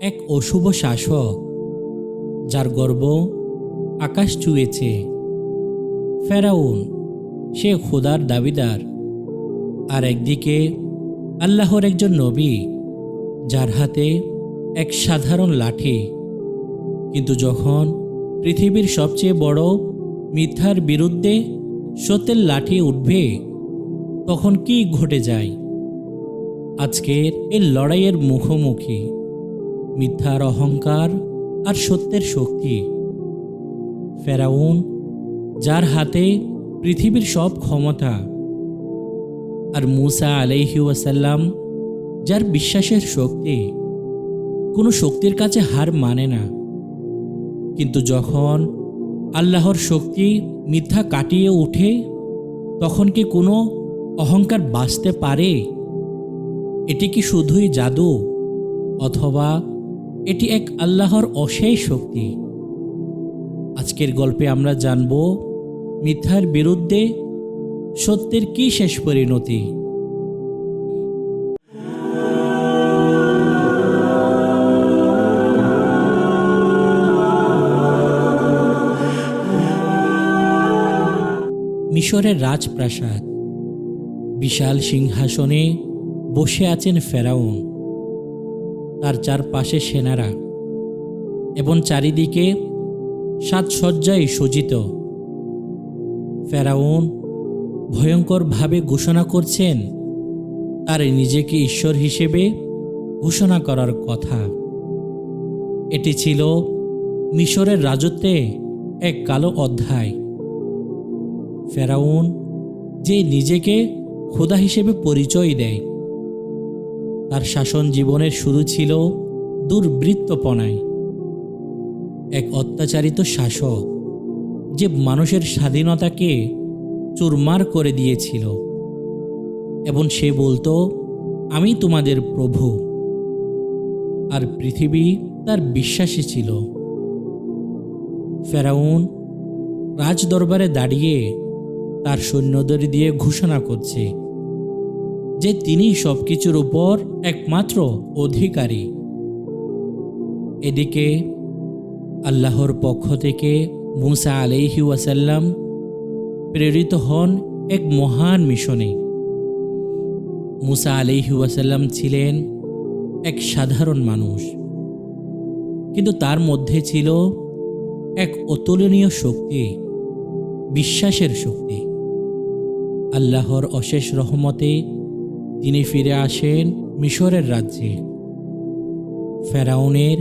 এক অশুভ শাসক, যার গর্ব আকাশ চুয়েছে ফেরাউন, সে খোদার দাবিদার। আর একদিকে আল্লাহর একজন নবী, যার হাতে এক সাধারণ লাঠি। কিন্তু যখন পৃথিবীর সবচেয়ে বড় মিথ্যার বিরুদ্ধে সত্যের লাঠি উঠবে, তখন কি ঘটে যায়? আজকের এই লড়াইয়ের মুখোমুখি মিথ্যার অহংকার আর সত্যের শক্তি। ফেরাউন, যার হাতে পৃথিবীর সব ক্ষমতা। আর মুসা আলাইহি ওয়াসাল্লাম, যার বিশ্বাসের শক্তি। কোনো শক্তির কাছে হার মানে না। কিন্তু যখন আল্লাহর শক্তি মিথ্যা কাটিয়ে ওঠে, তখন কি কোনো অহংকার বাঁচতে পারে? এটি কি শুধুই জাদু? অথবা এটি এক আল্লাহর অশেষ শক্তি। আজকের গল্পে আমরা জানব মিথ্যার বিরুদ্ধে সত্যের কি শেষ পরিণতি। মিশরের রাজপ্রাসাদ। বিশাল সিংহাসনে বসে আছেন ফেরাউন। তার চারপাশে সেনারা এবং চারিদিকে সাজসজ্জায় সজ্জিত। ফেরাউন ভয়ঙ্করভাবে ঘোষণা করছেন, তার নিজেকে ঈশ্বর হিসেবে ঘোষণা করার কথা। এটি ছিল মিশরের রাজত্বে এক কালো অধ্যায়। ফেরাউন যে নিজেকে খোদা হিসেবে পরিচয় দেয় তার শাসন জীবনের শুরু ছিল দুর্বৃত্তপনায়। এক অত্যাচারিত শাসক যে মানুষের স্বাধীনতাকে চুরমার করে দিয়েছিল। এবং সে বলতো, আমি তোমাদের প্রভু। আর পৃথিবী তার বিশ্বাসী ছিল। ফেরাউন রাজদরবারে দাঁড়িয়ে তার সৈন্যদের দিয়ে ঘোষণা করছে যে তিনি সবকিছুর উপর একমাত্র অধিকারী। এদিকে আল্লাহর পক্ষ থেকে মুসা আলাইহি ওয়াসাল্লাম প্রেরিত হন এক মহান মিশনে। মুসা আলাইহি ওয়াসাল্লাম ছিলেন এক সাধারণ মানুষ। কিন্তু তার মধ্যে ছিল এক অতুলনীয় শক্তি, বিশ্বাসের শক্তি। আল্লাহর অশেষ রহমতে তিনি ফিরে আসেন মিশরের রাজ্যে। ফেরাউনের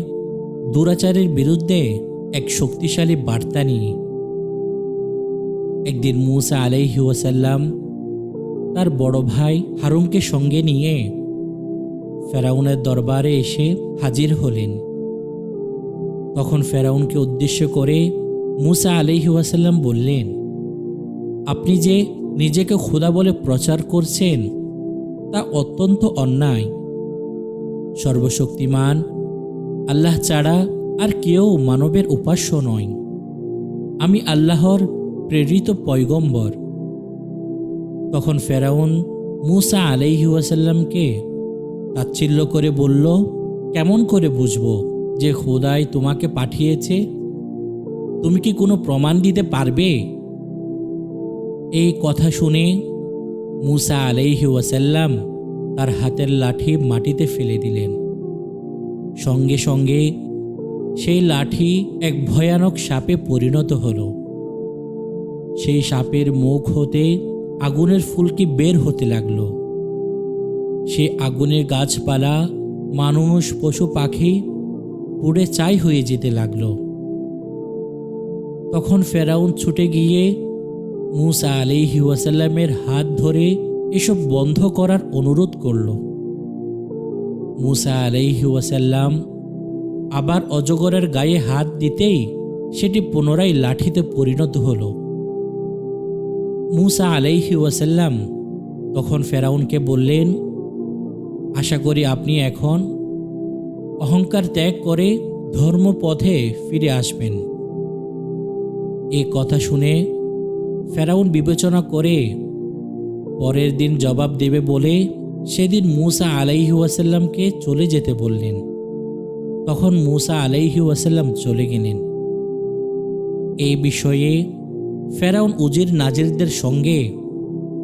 দুরাচারের বিরুদ্ধে এক শক্তিশালী বার্তা নিয়ে। একদিন মুসা আলাইহি ওয়াসাল্লাম তার বড় ভাই হারুনকে সঙ্গে নিয়ে ফেরাউনের দরবারে এসে হাজির হলেন। তখন ফেরাউনকে উদ্দেশ্য করে মুসা আলাইহি ওয়াসাল্লাম বললেন, আপনি যে নিজেকে খোদা বলে প্রচার করছেন তা অত্যন্ত অন্যায়। সর্বশক্তিমান, আল্লাহ ছাড়া আর কেউ মানবের উপাস্য নয়। আমি আল্লাহর প্রেরিত পয়গম্বর। তখন ফেরাউন মুসা আলাইহি ওয়াসাল্লামকে তাচ্ছিল্য করে বলল, কেমন করে বুঝব যে খোদাই তোমাকে পাঠিয়েছে? তুমি কি কোনো প্রমাণ দিতে পারবে? এই কথা শুনে মুসা আলাইহি ওয়াসাল্লাম তার হাতের লাঠি মাটিতে ফেলে দিলেন। সঙ্গে সঙ্গে সেই লাঠি এক ভয়ানক সাপে পরিণত হল। সেই সাপের মুখ হতে আগুনের ফুলকি বের হতে লাগল। সে আগুনের গাছপালা, মানুষ, পশু, পাখি পুড়ে চাই হয়ে যেতে লাগল। তখন ফেরাউন ছুটে গিয়ে মুসা আলিহি ওয়াসাল্লামের হাত ধরে এসব বন্ধ করার অনুরোধ করল। মুসা আলাইহি ওয়াসাল্লাম আবার অজগরের গায়ে হাত দিতেই সেটি পুনরায় লাঠিতে পরিণত হল। মুসা আলাইহি ওয়াসাল্লাম তখন ফেরাউনকে বললেন, আশা করি আপনি এখন অহংকার ত্যাগ করে ধর্মপথে ফিরে আসবেন। এ কথা শুনে ফেরাউন বিবেচনা করে পরের দিন জবাব দেবে বলে সেদিন মুসা আলাইহি ওয়াসাল্লামকে চলে যেতে বললেন। তখন মুসা আলাইহি ওয়াসাল্লাম চলে গেলেন। এই বিষয়ে ফেরাউন উজির নাজিরদের সঙ্গে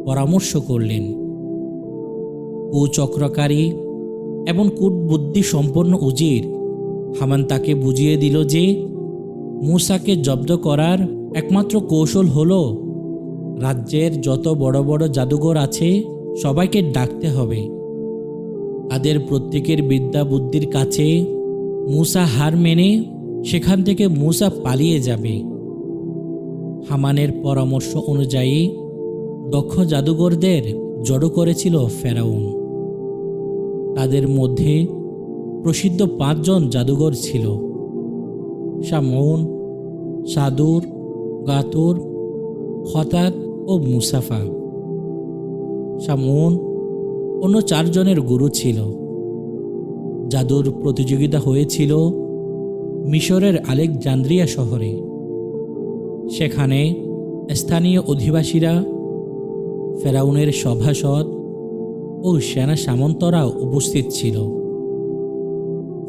পরামর্শ করলেন। কুচক্রকারী এবং কূটবুদ্ধি সম্পন্ন উজির হামান তাকে বুঝিয়ে দিল যে মূসাকে জব্দ করার একমাত্র কৌশল হল রাজ্যের যত বড় বড় জাদুঘর আছে, সবাইকে ডাকতে হবে। তাদের প্রত্যেকের বিদ্যা বুদ্ধির কাছে মূসা হার মেনে সেখান থেকে মূসা পালিয়ে যাবে। হামানের পরামর্শ অনুযায়ী, দক্ষ জাদুঘরদের জড়ো করেছিল ফেরাউন। তাদের মধ্যে প্রসিদ্ধ পাঁচজন জাদুঘর ছিল। শামউন, সাদুর, গাতুর হতাত ও মুসাফা। শামউন অন্য চারজনের গুরু ছিল। জাদুর প্রতিযোগিতা হয়েছিল মিশরের আলেকজান্দ্রিয়া শহরে। সেখানে স্থানীয় অধিবাসীরা, ফেরাউনের সভাসদ ও সেনা সামন্তরাও উপস্থিত ছিল।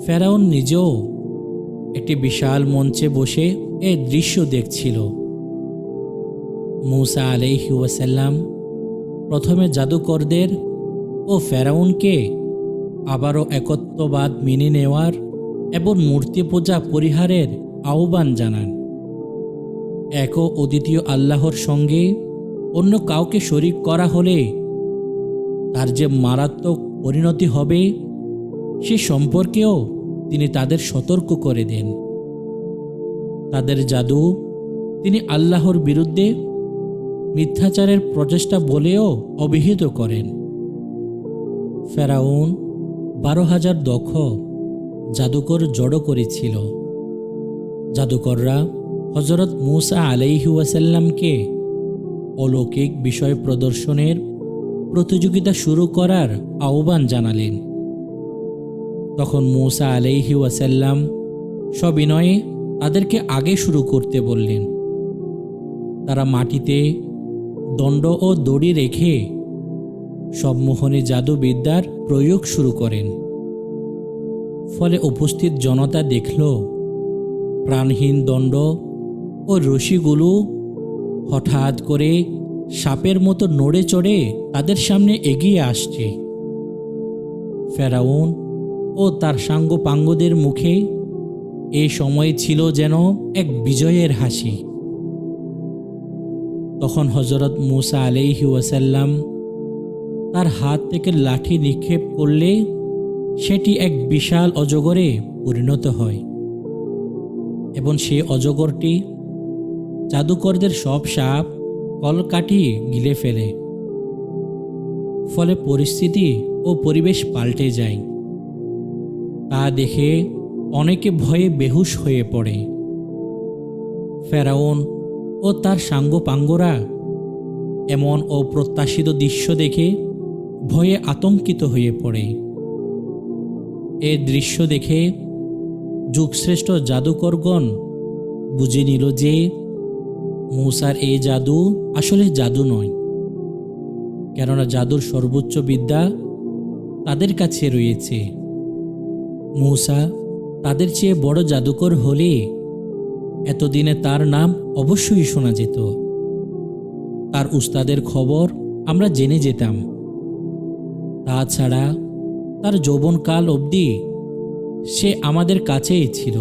ফেরাউন নিজেও একটি বিশাল মঞ্চে বসে এ দৃশ্য দেখছিল। মূসা আলাইহি ওয়াসাল্লাম প্রথমে জাদুকরদের ও ফেরাউনকে আবারও একত্ববাদ মেনে নেওয়ার এবং মূর্তি পূজা পরিহারের আহ্বান জানান। এক ও দ্বিতীয় আল্লাহর সঙ্গে অন্য কাউকে শরিক করা হলে তার যে মারাত্মক পরিণতি হবে, সে সম্পর্কেও তিনি তাদের সতর্ক করে দেন। তাদের জাদু তিনি আল্লাহর বিরুদ্ধে মিথ্যাচারের প্রচেষ্টা বলেও অভিহিত করেন। ফেরাউন বারো হাজার দক্ষ জাদুকর জড়ো করেছিল। জাদুকররা হজরত মুসা আলাইহি ওয়াসাল্লামকে অলৌকিক বিষয় প্রদর্শনের প্রতিযোগিতা শুরু করার আহ্বান জানালেন। তখন মৌসা আলাইহি ওয়াসাল্লাম সবিনয়ে তাদেরকে আগে শুরু করতে বললেন। তারা মাটিতে দণ্ড ও দড়ি রেখে সম্মোহনী জাদুবিদ্যার প্রয়োগ শুরু করেন। ফলে উপস্থিত জনতা দেখল, প্রাণহীন দণ্ড ও রশিগুলো হঠাৎ করে সাপের মতো নড়ে চড়ে তাদের সামনে এগিয়ে আসছে। ফেরাউন ও তার সাঙ্গ পাঙ্গদের মুখে এ সময় ছিল যেন এক বিজয়ের হাসি। তখন হজরত মুসা আলাইহি ওয়াসাল্লাম তার হাত থেকে লাঠি নিক্ষেপ করলে সেটি এক বিশাল অজগরে পরিণত হয় এবং সেই অজগরটি জাদুকরদের সব সাপ, কলকাঠি গিলে ফেলে। ফলে পরিস্থিতি ও পরিবেশ পাল্টে যায়। তা দেখে অনেকে ভয়ে বেহুশ হয়ে পড়ে। ফেরাউন ও তার সাঙ্গপাঙ্গরা। এমন অপ্রত্যাশিত দৃশ্য দেখে ভয়ে আতঙ্কিত হয়ে পড়ে। এ দৃশ্য দেখে যুগশ্রেষ্ঠ জাদুকরগণ বুঝে নিল যে মূসার এই জাদু আসলে জাদু নয়, কেননা জাদুর সর্বোচ্চ বিদ্যা তাদের কাছে রয়েছে। মূসা তাদের চেয়ে বড় জাদুকর হলে এতদিনে তার নাম অবশ্যই শোনা যেত। তার উস্তাদের খবর আমরা জেনে যেতাম। তাছাড়া তার যৌবনকাল অবধি সে আমাদের কাছেই ছিল।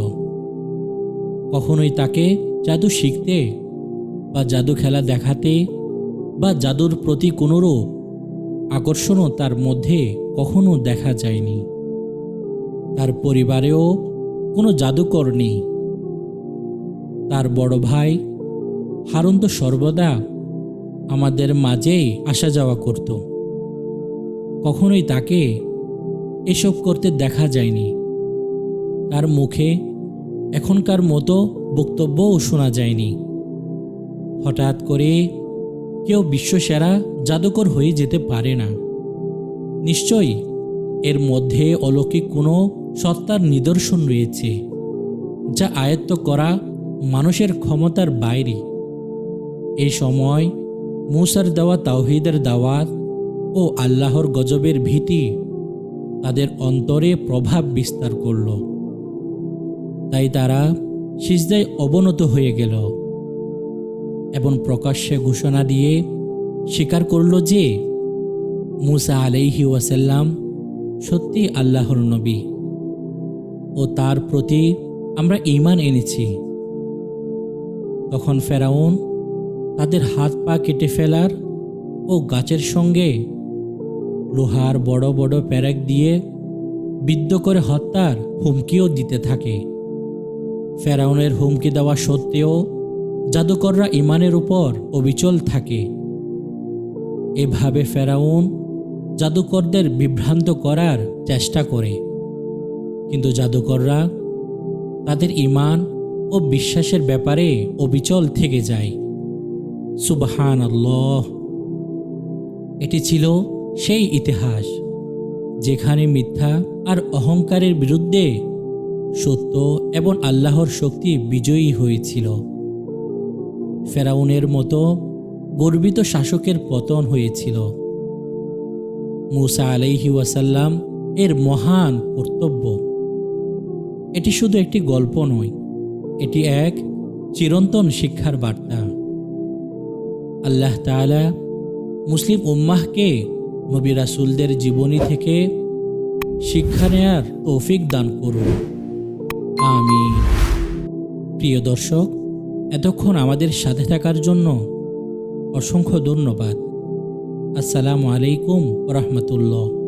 কখনোই তাকে জাদু শিখতে বা জাদু খেলা দেখাতে বা জাদুর প্রতি কোনোরূপ আকর্ষণও তার মধ্যে কখনো দেখা যায়নি। তার পরিবারেও কোনো জাদুকর নেই। তার বড় ভাই হারুন তো সর্বদা আমাদের মাঝেই আসা যাওয়া করত। কখনোই তাকে এসব করতে দেখা যায়নি। তার মুখে এখনকার মতো বক্তব্যও শোনা যায়নি। হঠাৎ করে কেউ বিশ্বসেরা জাদুকর হয়ে যেতে পারে না। নিশ্চয়ই এর মধ্যে অলৌকিক কোনো সত্তার নিদর্শন রয়েছে, যা আয়ত্ত করা মানুষের ক্ষমতার বাইরে। এই সময় মুসার দেওয়া তাওহিদের দাওয়াত ও আল্লাহর গজবের ভীতি তাদের অন্তরে প্রভাব বিস্তার করল। তাই তারা সিজদায় অবনত হয়ে গেল এবং প্রকাশ্যে ঘোষণা দিয়ে স্বীকার করল যে মুসা আলাইহি ওয়াসাল্লাম সত্যি আল্লাহর নবী ও তার প্রতি আমরা ঈমান এনেছি। তখন ফেরাউন তাদের হাত পা কেটে ফেলার ও গাছের সঙ্গে লোহার বড় বড় প্যারেক দিয়ে বিদ্ধ করে হত্যার হুমকিও দিতে থাকে। ফেরাউনের হুমকি দেওয়া সত্ত্বেও জাদুকররা ইমানের উপর অবিচল থাকে। এভাবে ফেরাউন জাদুকরদের বিভ্রান্ত করার চেষ্টা করে। কিন্তু জাদুকররা তাদের ইমান ও বিশ্বাসের ব্যাপারে অবিচল থেকে যায়। সুবহান আল্লাহ এটি ছিল সেই ইতিহাস, যেখানে মিথ্যা আর অহংকারের বিরুদ্ধে সত্য এবং আল্লাহর শক্তি বিজয়ী হয়েছিল। ফেরাউনের মতো গর্বিত শাসকের পতন হয়েছিল। মুসা আলাইহি ওয়াসাল্লাম এর মহান কর্তব্য। এটি শুধু একটি গল্প নয় এটি এক চিরন্তন শিক্ষার বার্তা। আল্লাহ তাআলা মুসলিম উম্মাহকে, নবী রাসুলদের জীবনী থেকে শিক্ষা নেয়ার তৌফিক দান করুন। আমি প্রিয় দর্শক, এতক্ষণ আমাদের সাথে থাকার জন্য অসংখ্য ধন্যবাদ। আসসালামু আলাইকুম রহমতুল্লাহ।